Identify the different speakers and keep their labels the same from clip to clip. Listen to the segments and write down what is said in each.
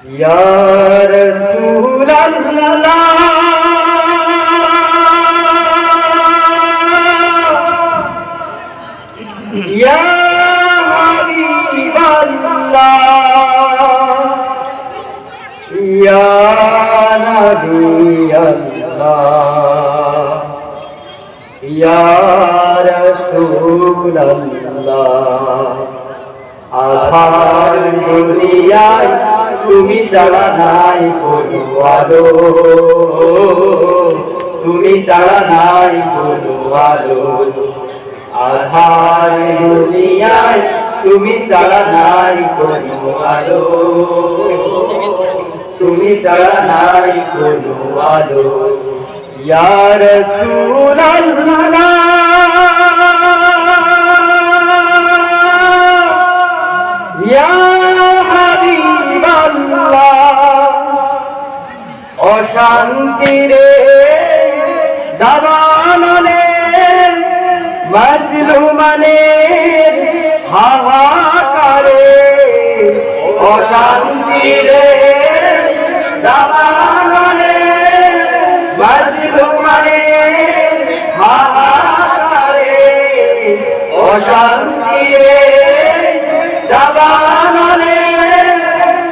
Speaker 1: ইয়া ইয়া ইয়া ইয়া রাসূলাল্লাহ আধার দুনিয়ায় তুমি ছাড়া নাই কোনো আলো। তুমি ছাড়া নাই কোনো আলো। আধার দুনিয়ায় তুমি ছাড়া নাই কোনো আলো। তুমি ছাড়া নাই কোনো আলো। ইয়া রাসূলাল্লাহ। ইয়া হাবিবাল্লাহ অশান্তিরে দাবাননে মাজলুমানে হাহাকারে। অশান্তিরে দাবাননে মাজলুমানে হাহাকারে। অশান্তিরে দাবাননে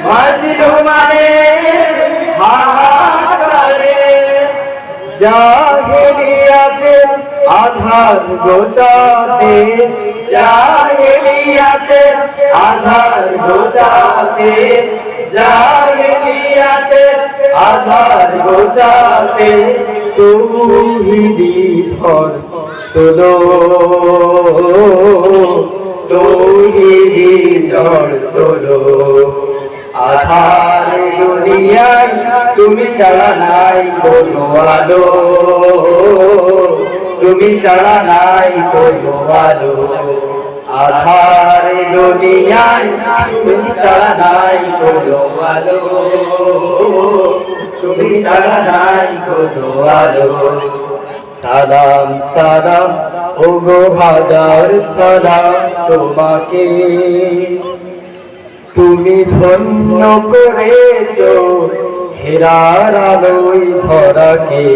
Speaker 1: মাজলুমানে হাহাকারে। জাহেলিয়াতে আধার গোচাতে জাহেলিয়াতে আধার গোচাতে জাহেলিয়াতে আধার গোচাতে। তৌহিদি ধর তোলো তৌহিদি ঝড় তোলো। আধার দুনিয়ায় তুমি ছাড়া নাই কোনো আলো। তুমি ছাড়া নাই কোনো আলো। আধার দুনিয়ায় তুমি ছাড়া নাই কোনো আলো। তুমি ছাড়া নাই কোনো আলো। সালাম সালাম, ওগো হাজার সালাম তোমাকে। তুমি ধন্য করেছ। হেরার আলোই ধরাকে।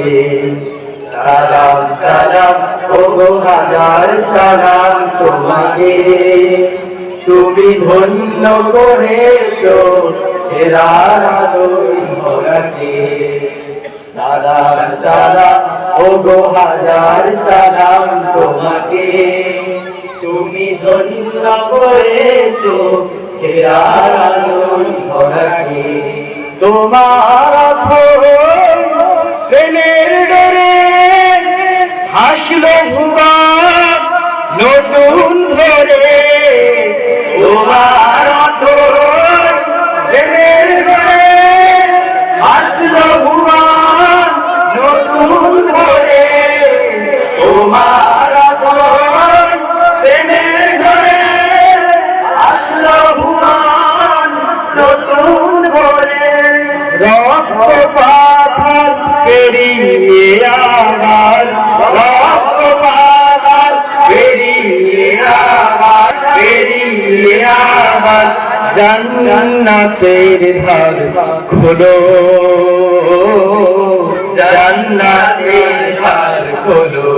Speaker 1: সালাম সালাম, ওগো হাজার সালাম তোমাকে। তুমি ধন্য করেছ। হেরার আলোই ধরাকে। সালাম সালাম, ওগো হাজার সালাম তোমাকে। তুমি ধন্য করেছ ভরাকে তোমার ডরে হাসলো ভুবন। রক্ত পাথর পেরিয়ে আবার রক্ত পাথর পেরিয়ে আবার পেরিয়ে আবার জান্নাতের ধার খোলো জান্নাতের ধার খোলো।